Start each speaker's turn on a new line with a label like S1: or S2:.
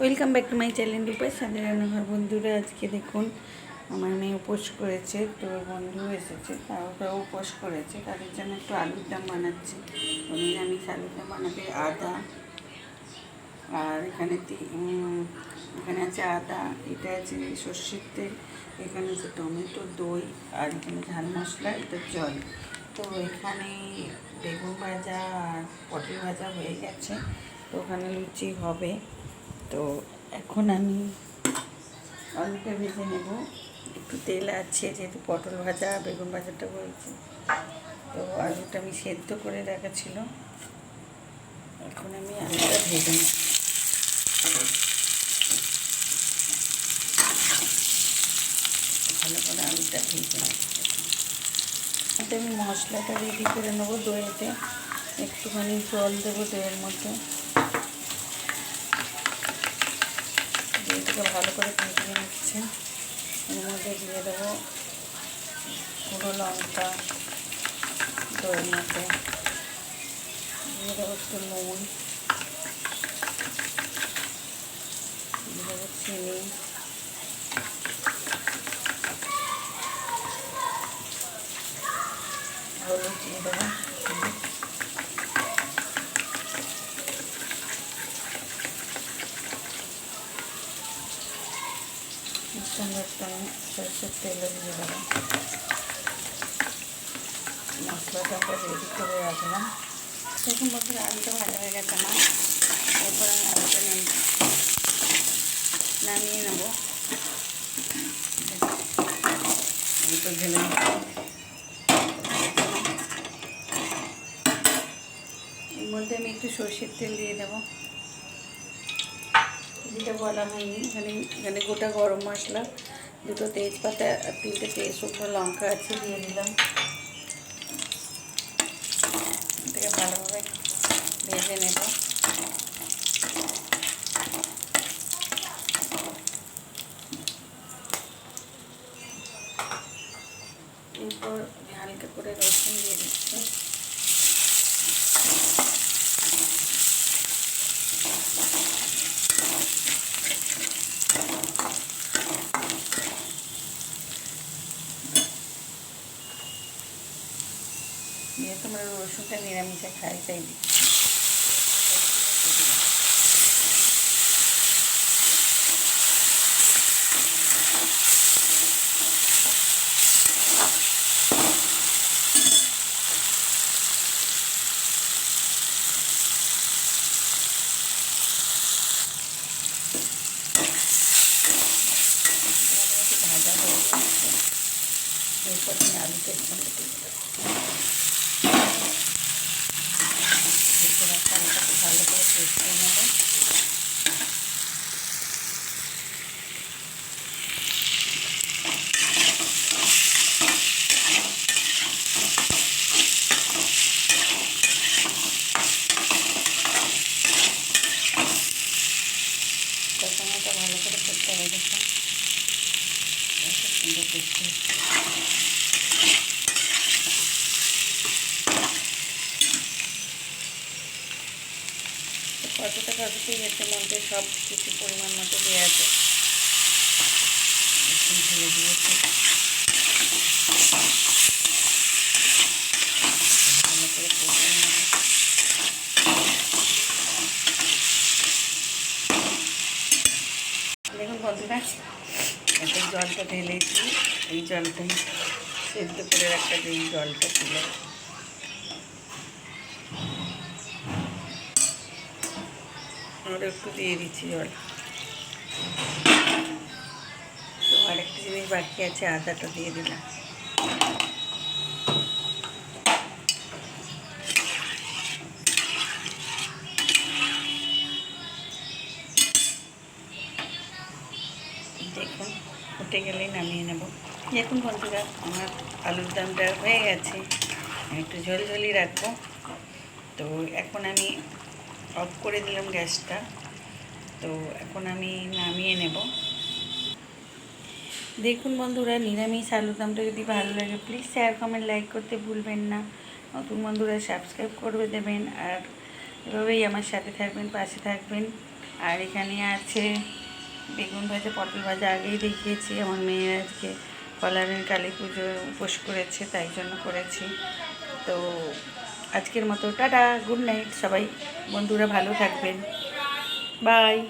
S1: Welcome back to my channel Rupa সাথে রান্নাঘর। বন্ধুরা, আজকে দেখুন, আমার মেয়ে উপোস করেছে, তো বন্ধু এসেছে, তাও উপোস করেছে, তাদের জন্য একটু আলুর দম বানাচ্ছি। নিরামিষ আলুর দাম বানাবে আদা, আর এখানে এখানে আছে আদা, এটা আছে সর্ষের তেল, এখানে আছে টমেটো, দই, আর এখানে ঝাল মশলা, এটা জল। তো এখানে বেগুন ভাজা আর পটল ভাজা হয়ে গেছে, তো ওখানে লুচি হবে। তো এখন আমি আলুটা ভেজে নেব। একটু তেল আছে, যেহেতু পটল ভাজা, বেগুন ভাজাটা হয়েছে। তো আলুটা আমি সেদ্ধ করে রাখা ছিল। এখন আমি আলুটা ভেজে নেব। ভালো করে আলুটা ভেজে নেব। আমি মশলাটা রেডি করে নেব দইতে। একটুখানি জল দেবো দইয়ের মধ্যে। ভালো করে ভেজে নিচ্ছে। এর মধ্যে দিয়ে দেবো গুঁড়ো লঙ্কা দইয়ের মধ্যে দিয়ে দেবো একটু নুন, দিয়ে দেবো চিনি। হলুদ দিয়ে দেবো। একটু আমি সরষের তেলও দিয়ে আমরা রেডি করে রাখলাম দেখুন বছর আলুটা ভাজা হয়ে গেছে আমার এরপর আমি আলুটা নামিয়ে নেব এর মধ্যে আমি একটু সর্ষের তেল দিয়ে দেবো যেটা বলা হয়নি এখানে এখানে গোটা গরম মশলা, দুটো তেজপাতা আর তিনটে তেজ শুকনো লঙ্কা আছে দিয়ে দিলাম। এটাকে ভালোভাবে ভেজে নেব। এরপর আমি হালকা করে রসুন দিয়ে দিচ্ছি দিয়ে তোমরা রসুনটা নিরামিষে খাই দিচ্ছি ভাজা আমি আলুটা এরপর একটা আলুটাকে ভালো করে কষিয়ে নেব কষানোটা ভালো হচ্ছে। কতটা কতটাই এতে মধ্যে সব কিছু পরিমাণ মতো দেওয়া আছে ঢেলে দিয়েছি ভালো করে কষিয়ে নেব দেখুন বন্ধুরা, এখন জলটা ঢেলেছি এই জলটাই সেদ্ধ করে রাখা যে এই জলটা ছিল আর একটু দিয়ে দিচ্ছি জল। তো আরেকটা জিনিস বাকি আছে, আদাটা দিয়ে দিলাম। ফুটে গেলেই নামিয়ে নেব। দেখুন বন্ধুরা, আমার আলুর দামটা হয়ে গেছে। একটু ঝোল ঝোলই রাখব। তো এখন আমি অফ করে দিলাম গ্যাসটা। তো এখন আমি নামিয়ে নেব। দেখুন বন্ধুরা, নিরামিষ আলুর দামটা যদি ভালো লাগে প্লিজ শেয়ার কমেন্ট লাইক করতে ভুলবেন না। নতুন বন্ধুরা সাবস্ক্রাইব করবে দেবেন। আর এভাবেই আমার সাথে থাকবেন, পাশে থাকবেন। আর এখানে আছে বেগুন ভাজা, পটল ভাজা আগেই দেখিয়েছি। আমার মেয়ে আজকে কলারের কালী পুজো উপোস করেছে, তাই জন্য করেছি। তো আজকের মতো টাটা, গুড নাইট সবাই। বন্ধুরা ভালো থাকবেন। বাই।